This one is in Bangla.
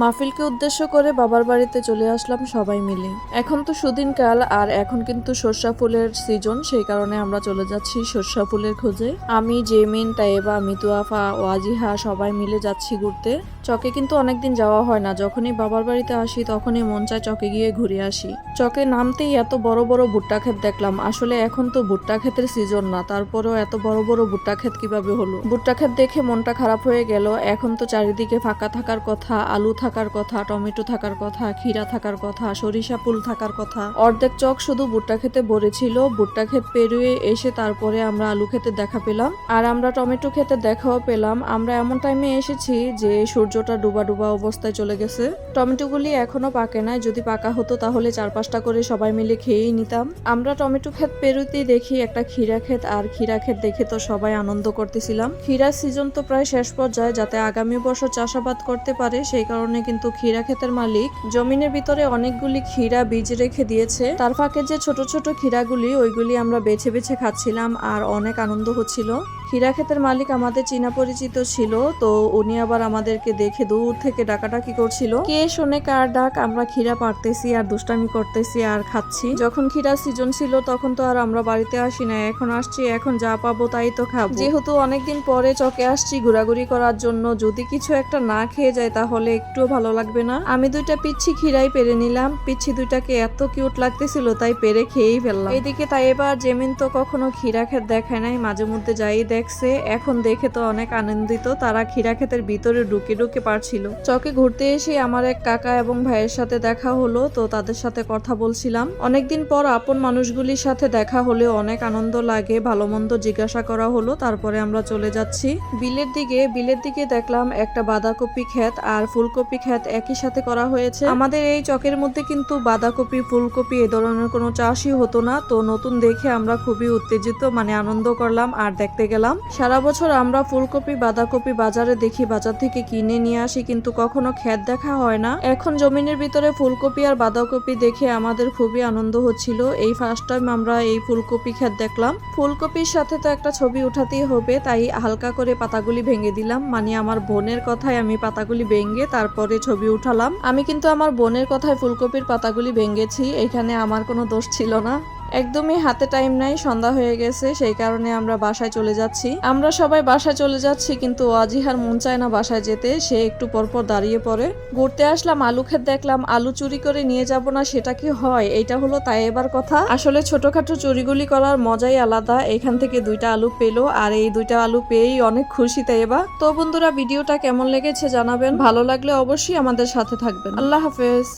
মাহফিলকে উদ্দেশ্য করে বাবার বাড়িতে চলে আসলাম সবাই মিলে। এখন তো সুদিন কাল আর এখন কিন্তু সর্ষা ফুলের সিজন সেই কারণে আমরা চলে যাচ্ছি সর্ষা ফুলের খোঁজে। আমি, জেমিন তাইবা মিতুয়াফা ওয়াজিহা সবাই মিলে যাচ্ছি ঘুরতে। চকে কিন্তু অনেকদিন যাওয়া হয় না। যখনই বাবার বাড়িতে আসি, তখনই মন চায় চকে গিয়ে ঘুরে আসি। চকে নামতেই এত বড় বড় ভুট্টা ক্ষেত দেখলাম। আসলে এখন তো ভুট্টা ক্ষেতের সিজন না, তারপরেও এত বড় বড় ভুট্টা ক্ষেত কীভাবে হলো? ভুট্টা ক্ষেত দেখে মনটা খারাপ হয়ে গেল। এখন তো চারিদিকে ফাঁকা থাকার কথা, আলু থাকার কথা, টমেটো থাকার কথা, ক্ষীরা থাকার কথা, সরিষা ফুল থাকার কথা। অর্ধেক চক শুধু ভুট্টা খেতে ভরে ছিল ভুট্টা ক্ষেত পেরিয়ে এসে তারপরে আমরা আলু খেতে দেখা পেলাম। আর আমরা টমেটো খেতে দেখাও পেলাম। আমরা এমন টাইমে এসেছি যে সূর্যটা ডুবা ডুবা অবস্থায় চলে গেছে। টমেটোগুলি এখনও পাকে নাই। যদি পাকা হতো তাহলে চার পাঁচটা করে সবাই মিলে খেয়েই নিতাম। আমরা টমেটো ক্ষেত পেরোতেই দেখি একটা ক্ষীরা ক্ষেত আর ক্ষীরা ক্ষেত দেখে তো সবাই আনন্দ করতেছিলাম। ক্ষীরার সিজন তো প্রায় শেষ পর্যায়ে, যাতে আগামী বছর চাষাবাদ করতে পারে, সেই কারণে কিন্তু ক্ষীরা ক্ষেতের মালিক জমিনের ভিতরে অনেকগুলি ক্ষীরা বীজ রেখে দিয়েছে। তার ফাঁকে যে ছোট ছোট ক্ষীরাগুলি, ওইগুলি আমরা বেছে বেছে খাচ্ছিলাম আর অনেক আনন্দ হচ্ছিল। ক্ষীরা ক্ষেতের মালিক আমাদের চীনা পরিচিত ছিল, তো উনি আবার আমাদেরকে দেখে দূর থেকে ডাকাডাকি করছিল। কে শোনে কার ডাক, আমরা ক্ষীরা পারতেছি, আর দুষ্টামি করতেছি, আর খাচ্ছি। যখন ক্ষীরা সিজন ছিল তখন তো আর আমরা বাড়িতে আসি না, এখন আসছি, এখন যা পাবো তাই তো খাব। যেহেতু অনেকদিন পরে চকে আসছি ঘোরাঘুরি করার জন্য, যদি কিছু একটা না খেয়ে যায় তাহলে একটুও ভালো লাগবে না। আমি দুইটা পিচ্ছি ক্ষীরাই পেরে নিলাম। পিচ্ছি দুইটাকে এত কিউট লাগতেছিল, তাই পেরে খেয়েই ফেললাম। এদিকে তাই এবার জেমিন তো কখনো ক্ষীরা ক্ষেত দেখায় নাই, মাঝে মধ্যে যাই দেখছে, এখন দেখে তো অনেক আনন্দিত, তারা ক্ষীরা ক্ষেতের ভিতরে ঢুকে ঢুকে পারছিল। চকে ঘুরতে এসে আমার এক কাকা এবং ভাইয়ের সাথে দেখা হলো, তো তাদের সাথে কথা বলছিলাম। অনেকদিন পর আপন মানুষগুলির সাথে দেখা হলেও অনেক আনন্দ লাগে, ভালো মন্দ জিজ্ঞাসা করা হলো, তারপরে আমরা চলে যাচ্ছি। বিলের দিকে বিলের দিকে দেখলাম একটা বাঁধাকপি ক্ষেত আর ফুলকপি ক্ষেত একই সাথে করা হয়েছে। আমাদের এই চকের মধ্যে কিন্তু বাঁধাকপি, ফুলকপি এ ধরনের কোনো চাষই হতো না, তো নতুন দেখে আমরা খুবই উত্তেজিত মানে আনন্দ করলাম, আর দেখতে গেলাম সারা বছর আমরা ফুলকপি, বাঁধাকপি বাজারে দেখি, বাজার থেকে কিনে নিয়ে আসি, কিন্তু কখনো ক্ষেত দেখা হয় না। এখন জমিনের ভিতরে ফুলকপি আর বাঁধাকপি দেখে আমাদের খুবই আনন্দ হচ্ছিল। এই ফার্স্ট টাইম আমরা এই ফুলকপি ক্ষেত দেখলাম। ফুলকপির সাথে তো একটা ছবি উঠাতেই হবে, তাই হালকা করে পাতাগুলি ভেঙে দিলাম। মানে আমার বোনের কথায় আমি পাতাগুলি ভেঙে তারপরে ছবি উঠালাম। আমি কিন্তু আমার বোনের কথায় ফুলকপির পাতাগুলি ভেঙেছি, এখানে আমার কোনো দোষ ছিল না। একদমই হাতে টাইম নাই, সন্ধ্যা হয়ে গেছে, সেই কারণে আমরা বাসায় চলে যাচ্ছি। আমরা সবাই বাসায় চলে যাচ্ছি, কিন্তু আজিহার মন চায় না বাসায় যেতে, সে একটু পরপর দাঁড়িয়ে পড়ে। ঘুরতে আসলাম, আলু খেত দেখলাম, আলু চুরি করে নিয়ে যাব না, সেটা কি হয়? এটা হলো তাই এবার কথা। আসলে ছোটখাটো চুরিগুলি করার মজাই আলাদা, এখান থেকে দুইটা আলু পেল, আর এই দুইটা আলু পেয়েই অনেক খুশি তাই এবার। তো বন্ধুরা, ভিডিওটা কেমন লেগেছে জানাবেন, ভালো লাগলে অবশ্যই আমাদের সাথে থাকবেন। আল্লাহ হাফেজ।